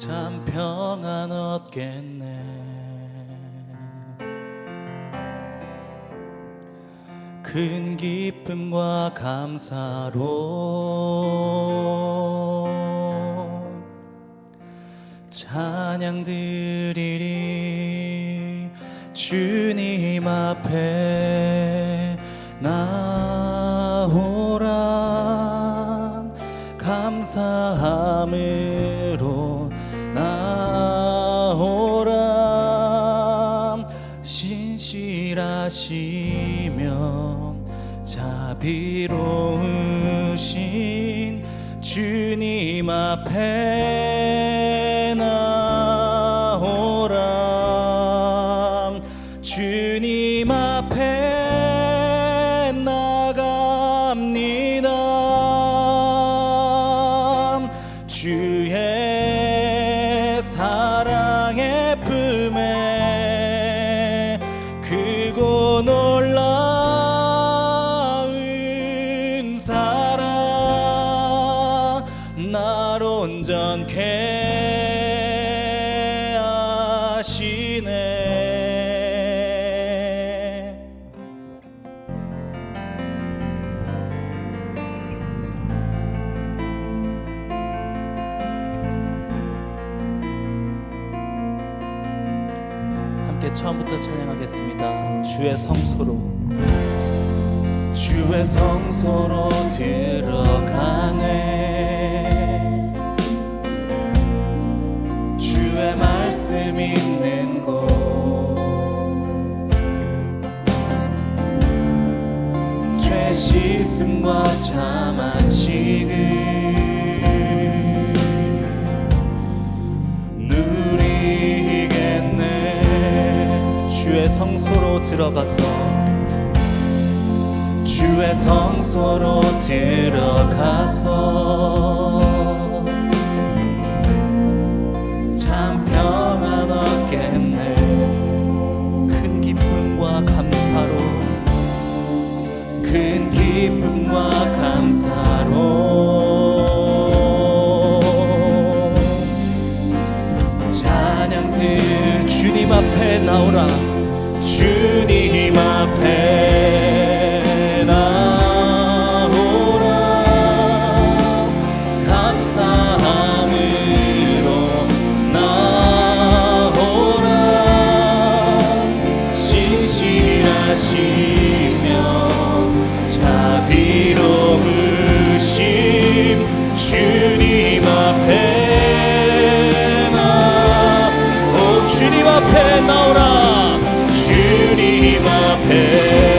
참 평안 얻겠네. 큰 기쁨과 감사로 찬양 드리리 주님 앞에 나오라. 감사함으 날 온전케 하시네. 함께 처음부터 찬양하겠습니다. 주의 성소로. 주의 성소로 있는 곳. 죄 씻음과 참 안식을 누리겠네. 주의 성소로 들어가서 주의 성소로 들어가서 기쁨과 감사로. 찬양들 주님 앞에 나오라. 주님 앞에 주님 앞에 나오라. 주님 앞에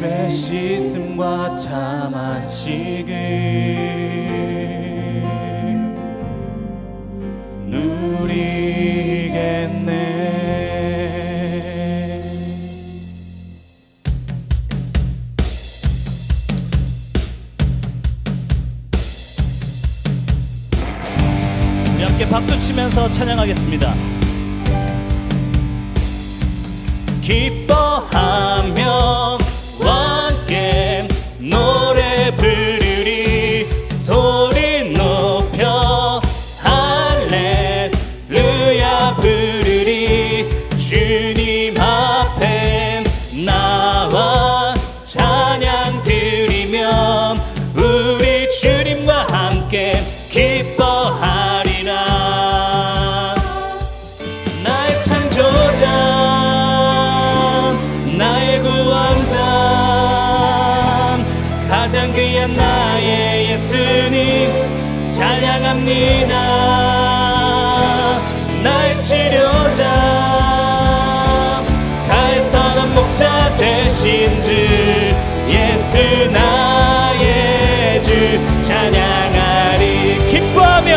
죄 씻음과 참 안식을 누리겠네. 우리 함께 박수 치면서 찬양하겠습니다. 기뻐. 찬양합니다. 나의 치료자 가의 선한 목자 되신 주 예수 나의 주 찬양하리. 기뻐하며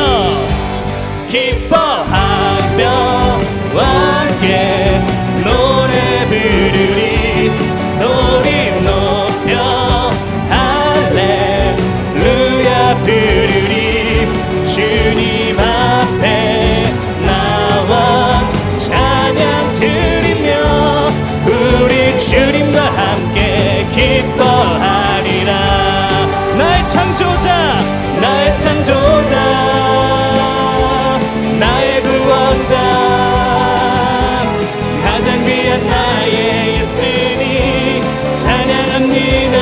기뻐하며 함께 주님과 함께 기뻐하리라. 나의 창조자 나의 창조자 나의 구원자 가장 귀한 나의 예수님 찬양합니다.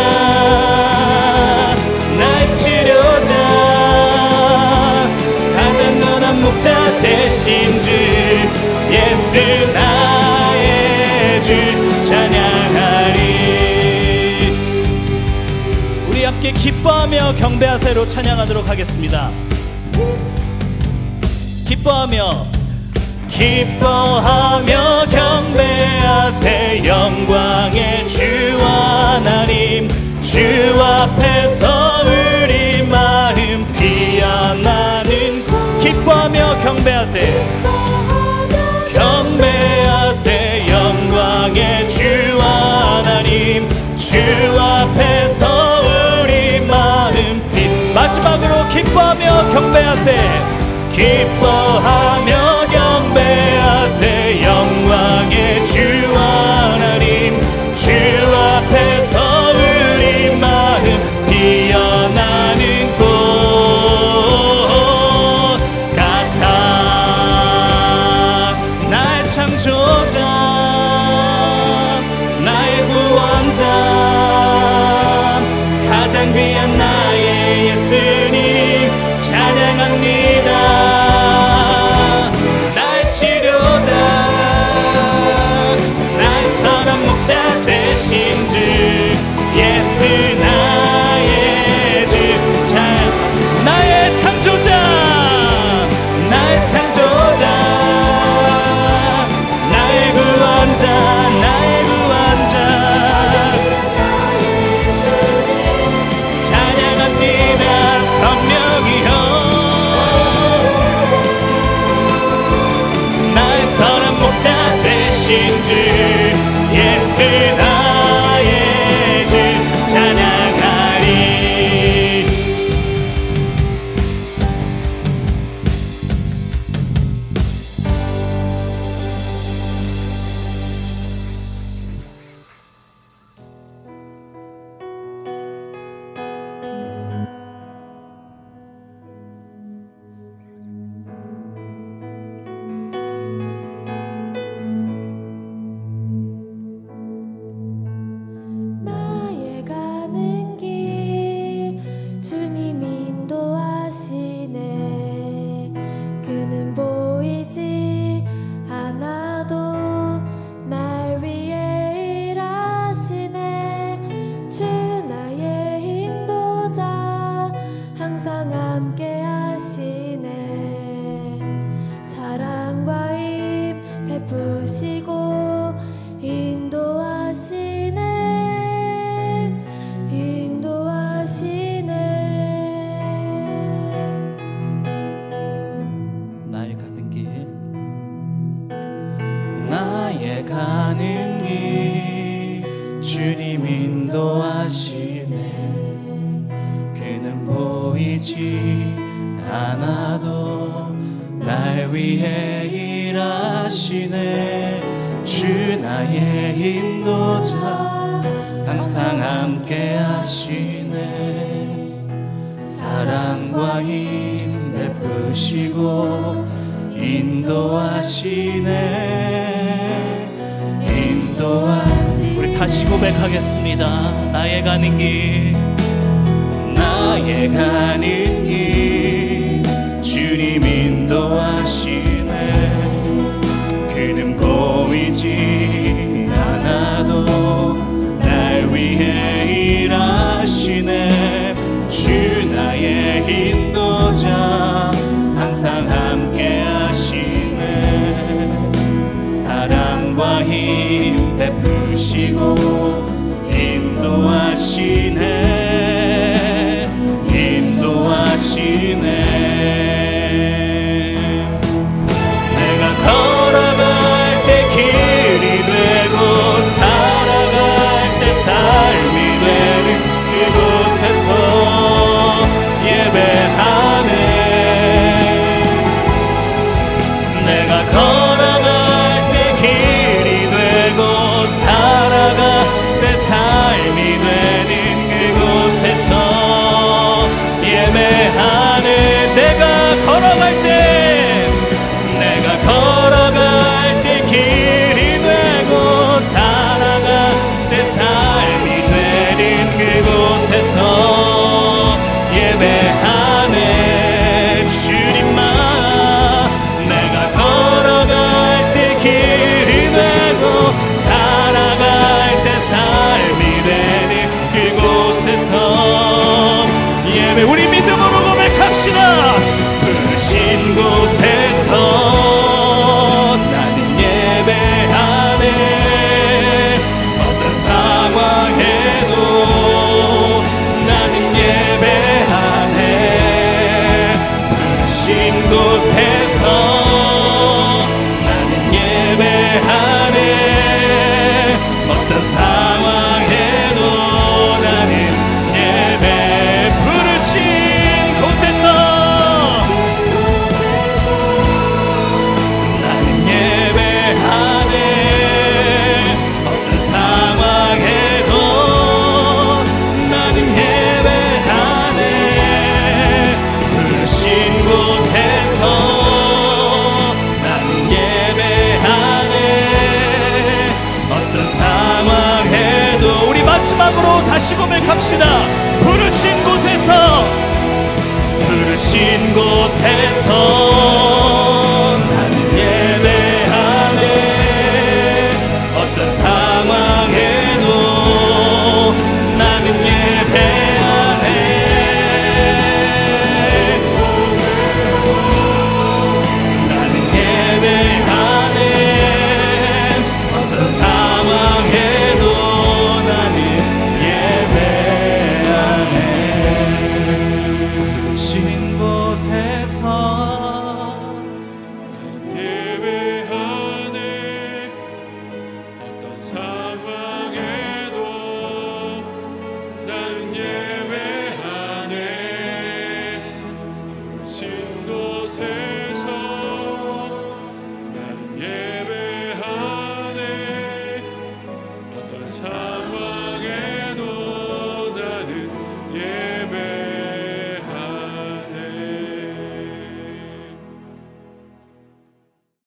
나의 치료자 가장 선한 목자 되신 주 예수 나의 주 기뻐하며 경배하세로 찬양하도록 하겠습니다. 기뻐하며 기뻐하며 경배하세 영광의 주 하나님 주 앞에서 우리 마음 피어나는 기뻐하며 경배하세 경배하세 영광의 주 하나님 주 기뻐하며 경배하세 기뻐하며 날 위해 일하시네. 주 나의 인도자 항상 함께 하시네. 사랑과 힘 내푸시고, 인도하시네. 인도하시 우리 다시 고백하겠습니다. 나의 가는 길. 나의 가는 los cielos. Summer.